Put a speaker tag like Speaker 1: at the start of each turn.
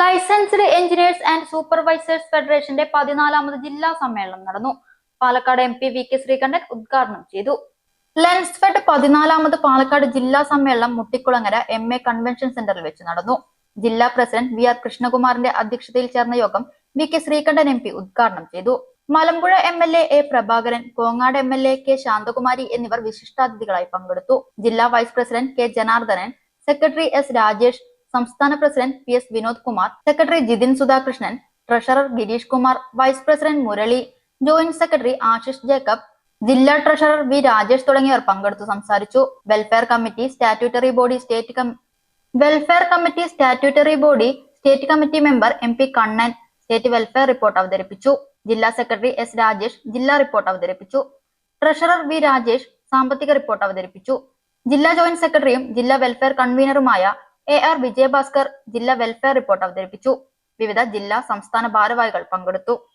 Speaker 1: Licensed engineers and supervisors ഫെഡറേഷന്റെ പതിനാലാമത് ജില്ലാ സമ്മേളനം നടന്നു. Palakkad M P V K Sreekandan ഉദ്ഘാടനം ചെയ്തു. ലെൻസ്ഫെഡ് പതിനാലാമത് പാലക്കാട് ജില്ലാ സമ്മേളനം മുട്ടിക്കുളങ്ങര എം എ കൺവെൻഷൻ സെന്ററിൽ വെച്ച് നടന്നു. ജില്ലാ പ്രസിഡന്റ് വി ആർ കൃഷ്ണകുമാറിന്റെ അധ്യക്ഷതയിൽ ചേർന്ന യോഗം V K Sreekandan M P ഉദ്ഘാടനം ചെയ്തു. Malampuzha M L A A Prabhakaran Kongad M L A K Santhakumari എന്നിവർ വിശിഷ്ടാതിഥികളായി പങ്കെടുത്തു. ജില്ലാ vice president K Janardhanan secretary S Rajesh സംസ്ഥാന president P S Vinod Kumar secretary Jithin Sudhakrishnan treasurer Girish Kumar vice president Murali joint secretary Ashish Jacob ജില്ലാ treasurer V Rajesh തുടങ്ങിയവർ പങ്കെടുത്തു സംസാരിച്ചു. Welfare committee statutory body state welfare committee statutory body state committee member M P Kannan state welfare report അവതരിപ്പിച്ചു. ജില്ലാ secretary S Rajesh ജില്ലാ report അവതരിപ്പിച്ചു. Treasurer V Rajesh സാമ്പത്തിക report അവതരിപ്പിച്ചു. ജില്ലാ ജോയിന്റ് സെക്രട്ടറിയും ജില്ലാ വെൽഫെയർ കൺവീനറുമായ എ ആർ വിജയഭാസ്കർ ജില്ലാ വെൽഫെയർ റിപ്പോർട്ട് അവതരിപ്പിച്ചു. വിവിധ ജില്ലാ സംസ്ഥാന ഭാരവാഹികൾ പങ്കെടുത്തു.